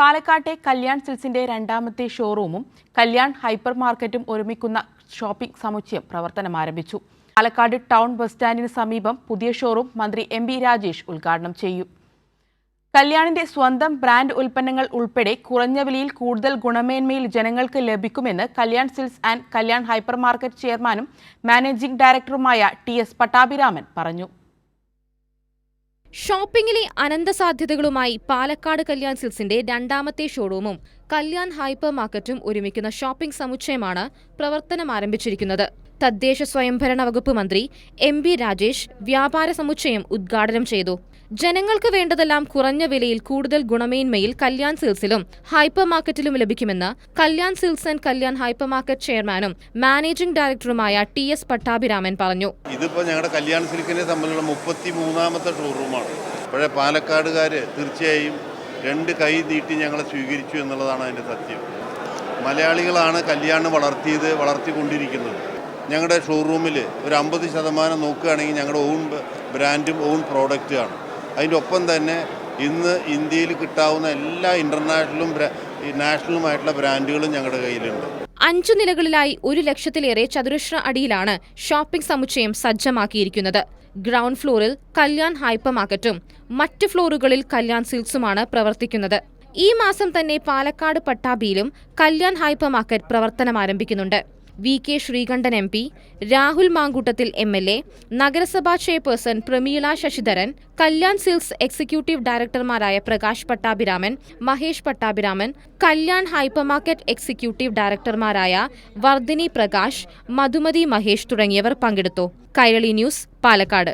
പാലക്കാട്ടെ കല്യാൺ സിൽസിന്റെ രണ്ടാമത്തെ ഷോറൂമും കല്യാൺ ഹൈപ്പർ മാർക്കറ്റും ഒരുമിക്കുന്ന ഷോപ്പിംഗ് സമുച്ചയം പ്രവർത്തനം ആരംഭിച്ചു. പാലക്കാട് ടൗൺ ബസ് സ്റ്റാൻഡിന് സമീപം പുതിയ ഷോറൂം മന്ത്രി എം ബി രാജേഷ് ഉദ്ഘാടനം ചെയ്യും. കല്യാണിന്റെ സ്വന്തം ബ്രാൻഡ് ഉൽപ്പന്നങ്ങൾ ഉൾപ്പെടെ കുറഞ്ഞ വിലയിൽ കൂടുതൽ ഗുണമേന്മയിൽ ജനങ്ങൾക്ക് ലഭിക്കുമെന്ന് Kalyan silks and Kalyan hyper market ചെയർമാനും മാനേജിംഗ് ഡയറക്ടറുമായ ടി എസ് പട്ടാഭിരാമൻ പറഞ്ഞു. ഷോപ്പിംഗിലെ അനന്ത സാധ്യതകളുമായി പാലക്കാട് കല്യാൺ സിൽസിന്റെ രണ്ടാമത്തെ ഷോറൂമും കല്യാൺ ഹൈപ്പർ മാർക്കറ്റും ഒരുമിക്കുന്ന ഷോപ്പിംഗ് സമുച്ചയമാണ് പ്രവർത്തനം ആരംഭിച്ചിരിക്കുന്നത്. തദ്ദേശ സ്വയംഭരണ വകുപ്പ് മന്ത്രി എം ബി രാജേഷ് വ്യാപാര സമുച്ചയം ഉദ്ഘാടനം ചെയ്തു. ജനങ്ങൾക്ക് വേണ്ടതെല്ലാം കുറഞ്ഞ വിലയിൽ കൂടുതൽ ഗുണമേന്മയിൽ കല്യാൺ സിൽസിലും ഹൈപ്പർ മാർക്കറ്റിലും ലഭിക്കുമെന്ന് Kalyan silks and Kalyan hyper market ചെയർമാനും മാനേജിംഗ് ഡയറക്ടറുമായ ടി എസ് പട്ടാഭിരാമൻ പറഞ്ഞു. ഇതിപ്പോൾ ഞങ്ങളുടെ കല്യാൺ സിൽക്കിനെ തമ്മിലുള്ള മുപ്പത്തി മൂന്നാമത്തെ ഷോറൂമാണ്. പഴയ പാലക്കാടുകാർ തീർച്ചയായും രണ്ട് കൈ നീട്ടി ഞങ്ങളെ സ്വീകരിച്ചു എന്നുള്ളതാണ് അതിന്റെ സത്യം. മലയാളികളാണ് കല്യാണം വളർത്തിയത് വളർത്തിക്കൊണ്ടിരിക്കുന്നത് ഞങ്ങളുടെ ഷോറൂമിൽ ഒരു അമ്പത് ശതമാനം നോക്കുകയാണെങ്കിൽ ഞങ്ങളുടെ ഓൺ ബ്രാൻഡും ഓൺ പ്രോഡക്റ്റുമാണ് അതിന്റെ ഒപ്പം തന്നെ ഇന്ന് ഇന്ത്യയിൽ കിട്ടാവുന്ന എല്ലാ ഇന്റർനാഷണലും നാഷണലുമായിട്ടുള്ള ബ്രാൻഡുകളും ഞങ്ങളുടെ കയ്യിലുണ്ട്. അഞ്ചു നിലകളിലായി ഒരു ലക്ഷത്തിലേറെ ചതുരശ്ര അടിയിലാണ് ഷോപ്പിംഗ് സമുച്ചയം സജ്ജമാക്കിയിരിക്കുന്നത്. ഗ്രൗണ്ട് ഫ്ലോറിൽ കല്യാൺ ഹൈപ്പർ മാർക്കറ്റും മറ്റ് ഫ്ലോറുകളിൽ കല്യാൺ സിൽക്സുമാണ് പ്രവർത്തിക്കുന്നത്. ഈ മാസം തന്നെ പാലക്കാട് പട്ടാബിയിലും കല്യാൺ ഹൈപ്പർ മാർക്കറ്റ് പ്രവർത്തനം ആരംഭിക്കുന്നുണ്ട് V K Sreekandan M P Rahul Mamkootathil M L A നഗരസഭാ chairperson Prameela Sasidharan Kalyan silks executive ഡയറക്ടർമാരായ Prakash Pattabhiraman Mahesh Pattabhiraman Kalyan hypermarket executive ഡയറക്ടർമാരായ വർദ്ധിനി പ്രകാശ് മധുമതി മഹേഷ് തുടങ്ങിയവർ പങ്കെടുത്തു. കൈരളി ന്യൂസ് പാലക്കാട്.